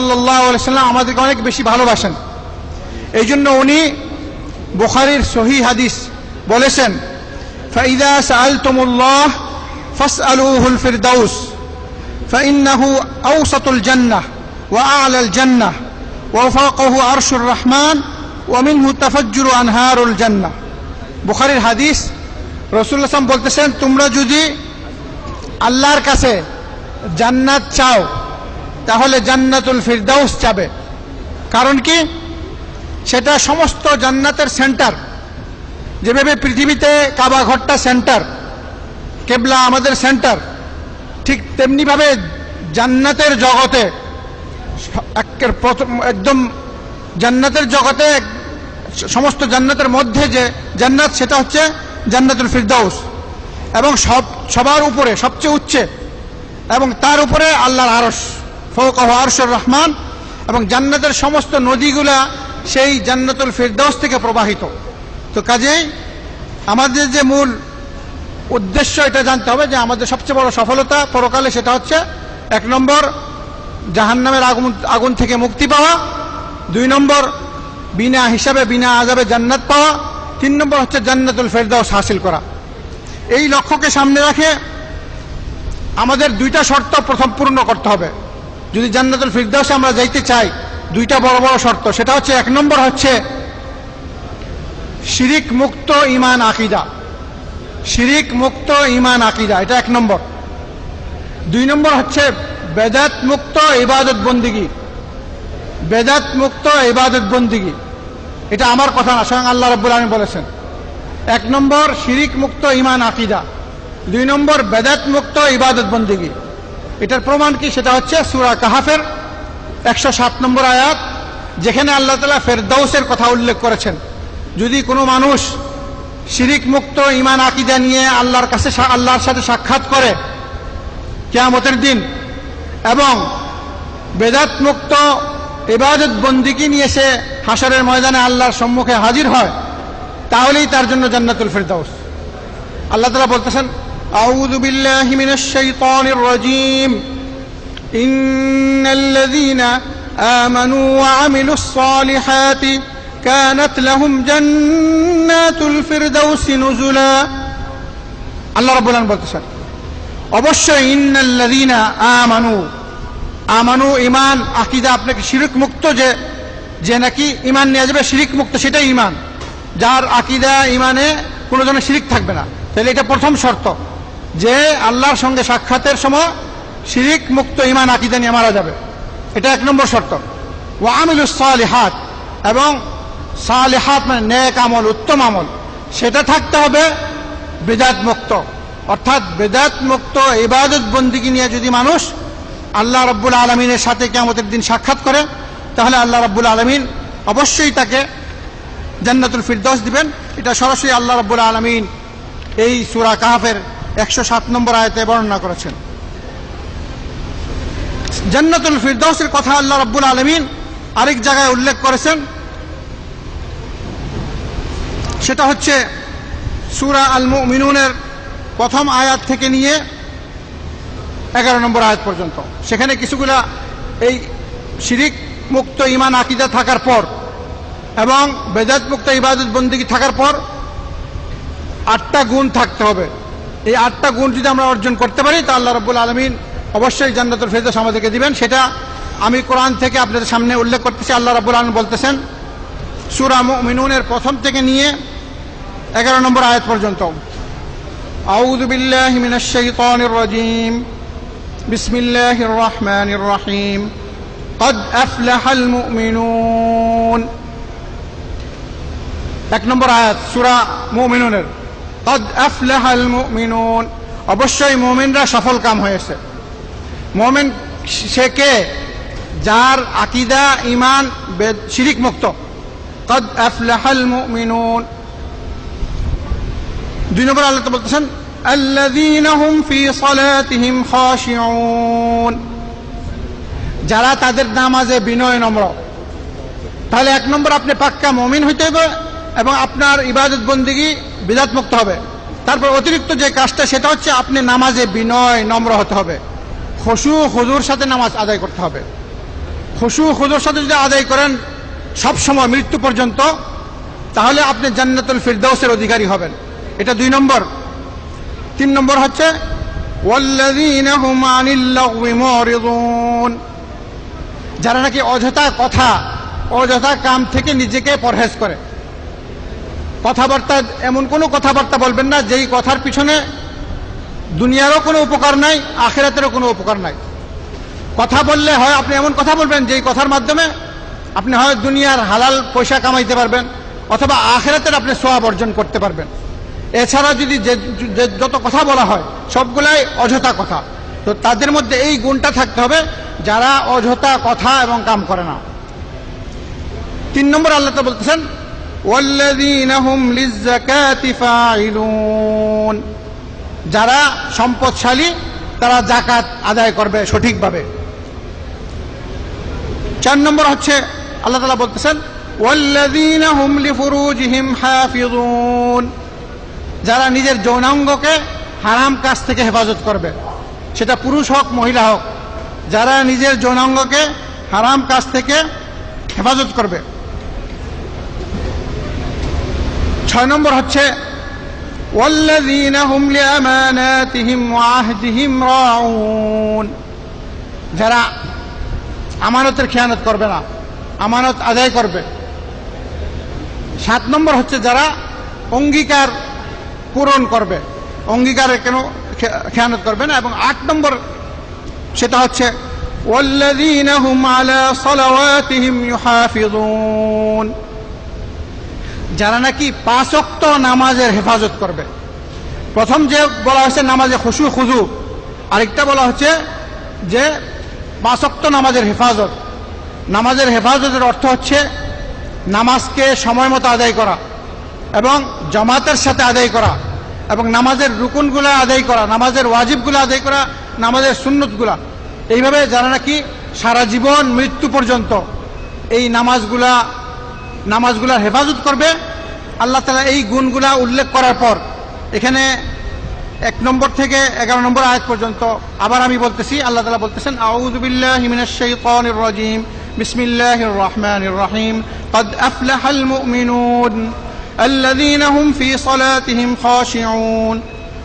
সাল্লাহ সাল্লাম আমাদেরকে অনেক বেশি ভালোবাসেন এই জন্য উনি বুখারির সহি হাদিস বলেছেন ফাইদা সাআলতুমুল্লাহ ফাসআলুহুল ফিরদাউস فإنه أوسط الجنة وأعلى الجنة وفوقه عرش الرحمن ومنه تفجر أنهار الجنة বুখারীর হাদিস রসুল্লাহ সাল্লাম বলতেছেন তোমরা যদি আল্লাহর কাছে জান্নাত চাও তাহলে জান্নাতুল ফিরদাউস যাবে। কারণ কি? সেটা সমস্ত জান্নাতের সেন্টার। যেভাবে পৃথিবীতে কাবা ঘরটা সেন্টার, কেবলা আমাদের সেন্টার, ঠিক তেমনিভাবে জান্নাতের জগতে, একের প্রথম, একদম জান্নাতের জগতে, সমস্ত জান্নাতের মধ্যে যে জান্নাত, সেটা হচ্ছে জান্নাতুল ফিরদাউস। এবং সব, সবার উপরে, সবচেয়ে উচ্চে, এবং তার উপরে আল্লাহর আরস ফৌকাহ আরশর রহমান এবং জান্নাতের সমস্ত নদীগুলা সেই জান্নাতুল ফিরদাউস থেকে প্রবাহিত। তো কাজেই আমাদের যে মূল উদ্দেশ্য এটা জানতে হবে যে আমাদের সবচেয়ে বড় সফলতা পরকালে সেটা হচ্ছে, এক নম্বর জাহান্নামের আগুন আগুন থেকে মুক্তি পাওয়া, দুই নম্বর বিনা হিসাবে, বিনা আজাবে জান্নাত পাওয়া, তিন নম্বর হচ্ছে জান্নাতুল ফেরদাউস হাসিল করা। এই লক্ষ্যকে সামনে রাখে আমাদের দুইটা শর্ত প্রথম পূর্ণ করতে হবে। যদি জান্নাতুল ফিরদাউসে আমরা যাইতে চাই, দুইটা বড় বড় শর্ত। সেটা হচ্ছে, এক নম্বর হচ্ছে শিরিক মুক্ত ইমান আকিদা। শিরিক মুক্ত ইমান আকিদা, এটা এক নম্বর। দুই নম্বর হচ্ছে বেদাত মুক্ত ইবাদত বন্দিগি। বেদাত মুক্ত ইবাদত বন্দিগি। এটা আমার কথা না, স্বয়ং আল্লাহ রব্বুল আলমী বলেছেন। এক নম্বর, শিরিক মুক্ত ইমান আকিদা। দুই নম্বর, বেদাত মুক্ত ইবাদত বন্দিগি। এটার প্রমাণ কি? সেটা হচ্ছে সুরা কাহাফের একশো সাত নম্বর আয়াত, যেখানে আল্লাহ তালা ফেরদাউসের কথা উল্লেখ করেছেন। যদি কোনো মানুষ শিরিক মুক্ত ইমান আকিদা নিয়ে আল্লাহর কাছে আল্লাহর সাথে সাক্ষাৎ করে কেয়ামতের দিন এবং বেদাত মুক্ত ইবাদত বন্দিকে নিয়ে সে হাসরের ময়দানে আল্লাহর সম্মুখে হাজির হয়, তাহলেই তার জন্য জান্নাতুল ফেরদাউস। আল্লাহ তালা বলতেছেন أعوذ بالله من الشيطان الرجيم إن الذين آمنوا وعملوا الصالحات كانت لهم جنات الفردوس نزلا আল্লাহ রাব্বুল আলামিন বলতেছেন অবশ্যই ইন্নাল্লাযীনা আমানু আমানু ইমান আকীদা আপনাকে শিরক মুক্ত যে যে নাকি ইমান নিয়ে যাবে শিরিক মুক্ত সেটাই ইমান যার আকীদা ইমানে কোনো জনের শিরিক থাকবে না তাহলে এটা প্রথম শর্ত যে আল্লাহর সঙ্গে সাক্ষাতের সময় শিরিক মুক্ত ইমান আকীদা নিয়ে মারা যাবে। এটা এক নম্বর শর্ত। ও আমিলুস সালিহাত, এবং সালেহাত মানে নেক আমল, উত্তম আমল। সেটা থাকতে হবে বেদাত মুক্ত। অর্থাৎ বেদাত মুক্ত ইবাদত বন্দিকে নিয়ে যদি মানুষ আল্লাহ রব্বুল আলমিনের সাথে কেমতের দিন সাক্ষাৎ করে, তাহলে আল্লাহ রব্বুল আলমিন অবশ্যই তাকে জান্নাতুল ফিরদৌস দিবেন। এটা সরাসরি আল্লাহ রব্বুল আলমিন এই সুরা কাহাফের একশো সাত নম্বর আয়তে বর্ণনা করেছেন। জান্নাতুল ফিরদৌসের কথা আল্লাহ রব্বুল আলমিন আরেক জায়গায় উল্লেখ করেছেন। সেটা হচ্ছে সুরা আল মিনুনের প্রথম আয়াত থেকে নিয়ে এগারো নম্বর আয়াত পর্যন্ত। সেখানে কিছুগুলা এই শিরিক মুক্ত ইমান আকিদা থাকার পর এবং বেদাত মুক্ত ইবাদত বন্দিগি থাকার পর আটটা গুণ থাকতে হবে। এই আটটা গুণ যদি আমরা অর্জন করতে পারি তা আল্লাহ রব্বুল আলমিন অবশ্যই জান্নাতুল ফেরদৌস আমাদেরকে দিবেন সেটা আমি কোরআন থেকে আপনাদের সামনে উল্লেখ করতেছি আল্লাহ রব্বুল আলম বলতেছেন সুরা মিনুনের প্রথম থেকে নিয়ে এগারো নম্বর আয়াত পর্যন্ত أعوذ بالله من الشيطان الرجيم بسم الله الرحمن الرحيم قد أفلح المؤمنون এক নম্বর আয়াত সুরা মুমিনুনের কদ অবশ্যই মোমেনরা সফল কাম হয়েছে। মোমেন সে কে? যার আকিদা ইমান শিরিক মুক্ত। কদ আফলাহাল মুমিনুন দুই নম্বর আল্লাহ বলতেছেন ফি যারা তাদের নামাজে বিনয় নম্র। তাহলে এক নম্বর আপনি পাক্কা মমিন হইতে হবে এবং আপনার ইবাদত বন্দিগি বিদাত মুক্ত হবে। তারপর অতিরিক্ত যে কাজটা, সেটা হচ্ছে আপনি নামাজে বিনয়, নম্র হতে হবে। খসু হজুর সাথে নামাজ আদায় করতে হবে। খসু খুদোর সাথে যদি আদায় করেন সব সময় মৃত্যু পর্যন্ত, তাহলে আপনি জান্নাতুল ফিরদৌসের অধিকারী হবেন। এটা দুই নম্বর। তিন নম্বর হচ্ছে যারা নাকি অযথা কথা, অযথা কাম থেকে নিজেকে পরহেজ করে কথাবার্তা, এমন কোনো কথাবার্তা বলবেন না, যেই কথার পিছনে দুনিয়ারও কোনো উপকার নাই, আখেরাতেরও কোনো উপকার নাই। কথা বললে হয়, আপনি এমন কথা বলবেন, যেই কথার মাধ্যমে আপনি হয় দুনিয়ার হালাল পয়সা কামাইতে পারবেন, অথবা আখেরাতের আপনি সোয়াব অর্জন করতে পারবেন। এছাড়া যদি যে যত কথা বলা হয়, সবগুলাই অযথা কথা। তো তাদের মধ্যে এই গুণটা থাকতে হবে, যারা অযথা কথা এবং কাম করে না। তিন নম্বর আল্লাহ বলতেছেন যারা সম্পদশালী, তারা জাকাত আদায় করবে সঠিকভাবে। চার নম্বর হচ্ছে, আল্লাহ তালা বলতেছেন যারা নিজের যৌনাঙ্গকে হারাম কাজ থেকে হেফাজত করবে, সেটা পুরুষ হোক, মহিলা হোক, যারা নিজের যৌনাঙ্গকে হারাম কাজ থেকে হেফাজত করবে ছয় নম্বর হচ্ছে والذين هم لأماناتهم وعهدهم راعون যারা আমানতের খেয়ানত করবে না আমানত আদায় করবে সাত নম্বর হচ্ছে যারা অঙ্গীকার পূরণ করবে অঙ্গীকারে কেন খে- খেয়ানত করবে না এবং আট নম্বর সেটা হচ্ছে والذين هم على صلواتهم يحافظون যারা নাকি পাঁচক্ত নামাজের হেফাজত করবে। প্রথম যে বলা হয়েছে নামাজে খুশু, খুজু। আরেকটা বলা হচ্ছে যে পাঁচক্ত নামাজের হেফাজত। নামাজের হেফাজতের অর্থ হচ্ছে নামাজকে সময় মতো আদায় করা এবং জমাতের সাথে আদায় করা এবং নামাজের রুকুনগুলো আদায় করা, নামাজের ওয়াজিবগুলো আদায় করা, নামাজের সুন্নতগুলা। এইভাবে যারা নাকি সারা জীবন মৃত্যু পর্যন্ত এই নামাজগুলা নামাজগুলার হেফাজত করবে আল্লাহ তালা এই গুণগুলা উল্লেখ করার পর এখানে এক নম্বর থেকে এগারো নম্বর আয়াত পর্যন্ত আবার আমি বলতেছি আল্লাহ তালা বলতেছেন আউযুবিল্লাহি মিনাশ শাইতানির রাজিম বিসমিল্লাহির রহমানির রহিম قد أفلح المؤمنون الذين هم في صلاتهم خاشعون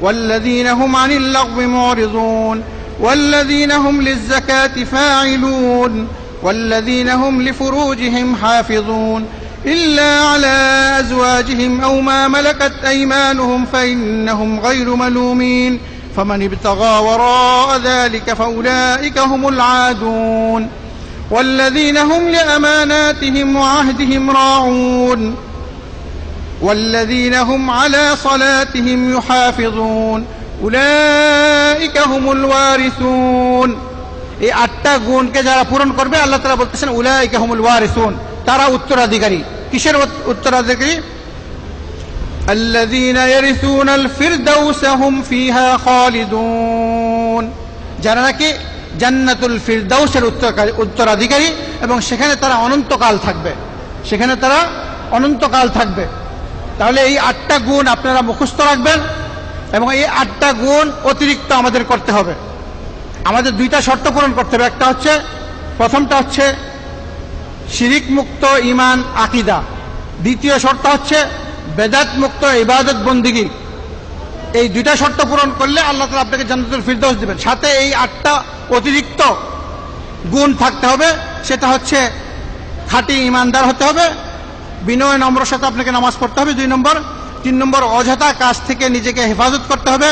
والذين هم عن اللغو معرضون والذين هم للزكاة فاعلون والذين هم لفروجهم حافظون إلا على أزواجهم أو ما ملكت أيمانهم فإنهم غير ملومين فمن ابتغى وراء ذلك فأولئك هم العادون والذين هم لأماناتهم وعهدهم راعون والذين هم على صلاتهم يحافظون أولئك هم الوارثون এই আটটা গুণকে যারা পূরণ করবে আল্লাহ তালা বলতেছেন উলাইকা হুমুল ওয়ারিসুন তারা উত্তরাধিকারী কিসের উত- উত্তরাধিকারী الذين يرثون الفردوس هم فيها خالدون যারা নাকি জান্নাতুল ফিরদাউসের উত্তরকারী- উত্তরাধিকারী এবং সেখানে তারা অনন্তকাল থাকবে সেখানে তারা অনন্তকাল থাকবে তাহলে এই আটটা গুণ আপনারা মুখস্থ রাখবেন এবং এই আটটা গুণ অতিরিক্ত আমাদের করতে হবে আমাদের দুইটা শর্ত পূরণ করতে হবে একটা হচ্ছে প্রথমটা হচ্ছে শিরিক মুক্ত ইমান আকিদা। দ্বিতীয় শর্ত হচ্ছে বেদাত মুক্ত ইবাদত বন্দিগি। এই দুইটা শর্ত পূরণ করলে আল্লাহ তালা আপনাকে জান্নাতুল ফিরদৌস দিবেন। সাথে এই আটটা অতিরিক্ত গুণ থাকতে হবে। সেটা হচ্ছে খাঁটি ইমানদার হতে হবে। বিনয় নম্র সাথে আপনাকে নামাজ পড়তে হবে দুই নম্বর। তিন নম্বর অযথা কাজ থেকে নিজেকে হেফাজত করতে হবে।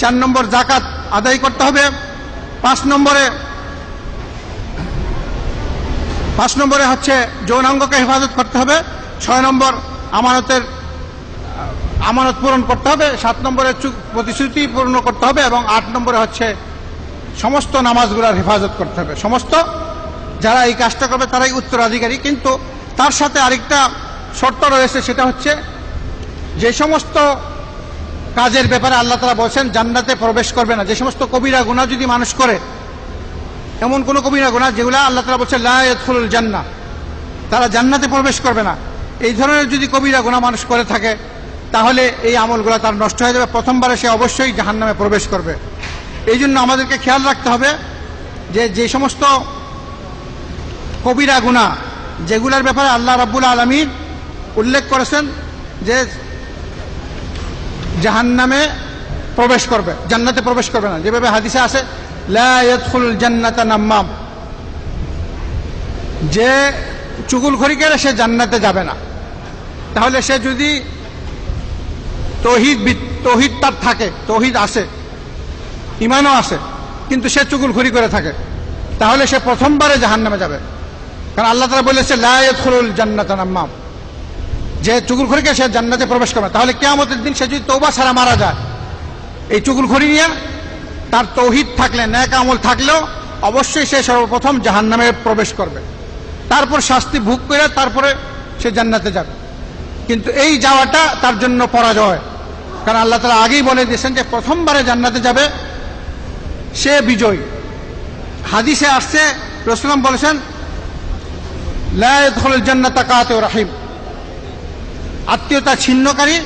চার নম্বর জাকাত আদায় করতে হবে। পাঁচ নম্বরে পাঁচ নম্বরে হচ্ছে যৌনাঙ্গকে হেফাজত করতে হবে, ছয় নম্বর আমানতের, আমানত পূরণ করতে হবে, সাত নম্বরে প্রতিশ্রুতি পূর্ণ করতে হবে এবং আট নম্বরে হচ্ছে সমস্ত নামাজগুলার হেফাজত করতে হবে। সমস্ত যারা এই কাজটা করবে তারাই উত্তরাধিকারী, কিন্তু তার সাথে আরেকটা শর্ত রয়েছে, সেটা হচ্ছে যে সমস্ত কাজের ব্যাপারে আল্লাহ তালা বলছেন, জান্নাতে প্রবেশ করবে না। যে সমস্ত কবিরা গুণা যদি মানুষ করে এমন কোন কবিরা গুণা যেগুলো আল্লাহ তালা বলছে লায়ুল জান্না তারা জান্নাতে প্রবেশ করবে না। এই ধরনের যদি কবিরা গুণা মানুষ করে থাকে, তাহলে এই আমলগুলো তার নষ্ট হয়ে যাবে। প্রথমবারে সে অবশ্যই জাহান্নামে প্রবেশ করবে। এই জন্য আমাদেরকে খেয়াল রাখতে হবে যে যে সমস্ত কবিরা গুণা যেগুলার ব্যাপারে আল্লাহ রাব্বুল আলমীর উল্লেখ করেছেন যে, জাহান্নামে প্রবেশ করবে, জান্নাতে প্রবেশ করবে না। যেভাবে হাদিসে আছে লা ইয়াদখুল জান্নাতা নাম্মাম। যে সে জান্নাতে যাবে না। তাহলে সে যদি তহিদ তহিদ তার থাকে, তহিদ আসে, ইমানও আসে, কিন্তু সে চুগুলখড়ি করে থাকে, তাহলে সে প্রথমবারে জাহান নামে যাবে। কারণ আল্লাহ তারা বলেছে লায়ুল জান্নাত নাম্মাম। যে চুগুলখড়িকে সে জান্নাতে প্রবেশ করবে তাহলে কেয়ামতের দিন সে যদি তৌবা ছাড়া মারা যায়, এই চুগুলখড়ি নিয়ে তার তৌহিদ থাকলে, ন্যাক আমল থাকলেও অবশ্যই সে সর্বপ্রথম জাহান নামে প্রবেশ করবে। তারপর শাস্তি ভোগ করে তারপরে সে জান্নাতে যাবে। কিন্তু এই যাওয়াটা তার জন্য পরাজয়। কারণ আল্লাহ তালা আগেই বলে দিয়েছেন যে, প্রথমবারে জান্নাতে যাবে সে বিজয়। হাদিসে আসছে রসুলাম বলেছেন লায়দুল জান্নাতা কাতে রাহিম। আত্মীয়তা ছিন্নকারী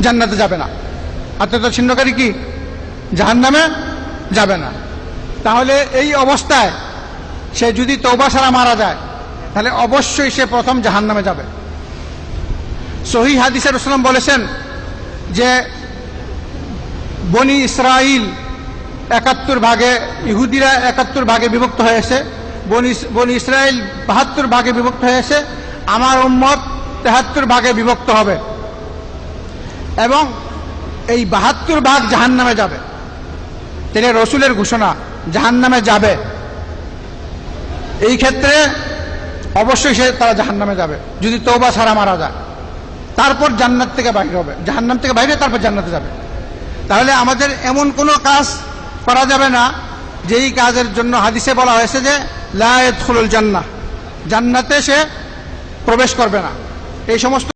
জান্নাতে যাবে না। আত্মীয়তা ছিন্নকারী কি? জাহান নামে যাবে না। তাহলে এই অবস্থায় সে যদি তৌবা ছাড়া মারা যায়, তাহলে অবশ্যই সে প্রথম জাহান নামে যাবে সহি হাদিসের রসলাম বলেছেন যে, বনি ইসরাইল একাত্তর ভাগে, ইহুদিরা একাত্তর ভাগে বিভক্ত হয়েছে বনি বনি ইসরায়েল বাহাত্তর ভাগে বিভক্ত হয়েছে আমার উম্মত তেহাত্তর ভাগে বিভক্ত হবে। এবং এই বাহাত্তর ভাগ জাহান নামে যাবে। তিনি রসুলের ঘোষণা জাহান নামে যাবে। এই ক্ষেত্রে অবশ্যই সে তারা জাহান নামে যাবে, যদি তৌবা ছাড়া মারা যায়। তারপর জান্নাত থেকে বাইরে হবে। জাহান্নাম থেকে বাইরে তারপর জান্নাতে যাবে। তাহলে আমাদের এমন কোনো কাজ করা যাবে না, যেই কাজের জন্য হাদিসে বলা হয়েছে যে লায়ত জান্না জান্নাতে সে প্রবেশ করবে না। এই সমস্ত